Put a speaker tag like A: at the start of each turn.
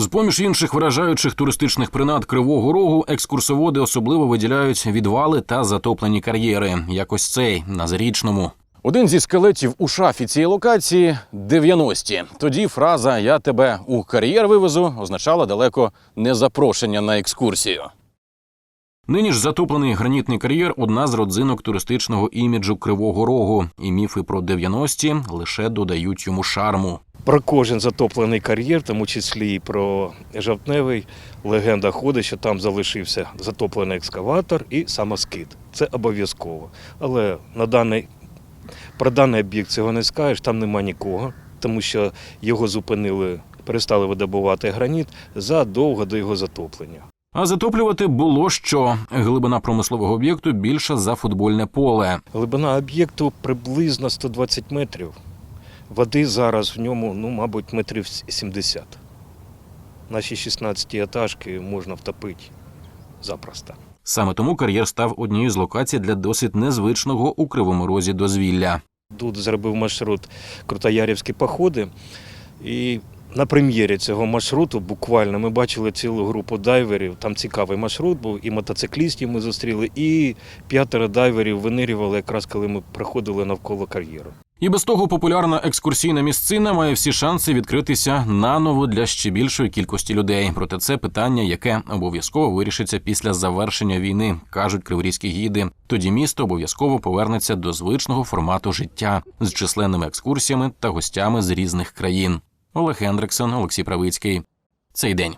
A: З поміж інших вражаючих туристичних принад Кривого Рогу екскурсоводи особливо виділяють відвали та затоплені кар'єри, як ось цей на зарічному. Один зі скелетів у шафі цієї локації 90-ті. Тоді фраза Я тебе у кар'єр вивезу означала далеко не запрошення на екскурсію. Нині ж затоплений гранітний кар'єр одна з родзинок туристичного іміджу Кривого Рогу, і міфи про 90-ті лише додають йому шарму.
B: Про кожен затоплений кар'єр, в тому числі і про жовтневий, легенда ходить, що там залишився затоплений екскаватор і самоскид. Це обов'язково. Але на даний, про даний об'єкт цього не скажеш, там нема нікого, тому що його зупинили, перестали видобувати граніт задовго до його затоплення.
A: А затоплювати було що глибина промислового об'єкту більша за футбольне поле.
B: Глибина об'єкту приблизно 120 метрів. Води зараз в ньому, ну, мабуть, метрів 70. Наші 16 етажки можна втопити запросто.
A: Саме тому кар'єр став однією з локацій для досить незвичного у кривому розі дозвілля.
B: Тут зробив маршрут Крутоярівські походи. І на прем'єрі цього маршруту буквально ми бачили цілу групу дайверів. Там цікавий маршрут був, і мотоциклістів ми зустріли, і п'ятеро дайверів винирювали якраз коли ми проходили навколо кар'єру.
A: І без того популярна екскурсійна місцина має всі шанси відкритися наново для ще більшої кількості людей. Проте це питання, яке обов'язково вирішиться після завершення війни, кажуть криворізькі гіди. Тоді місто обов'язково повернеться до звичного формату життя з численними екскурсіями та гостями з різних країн. Олег Хендриксон, Олексій Правицький. Цей день.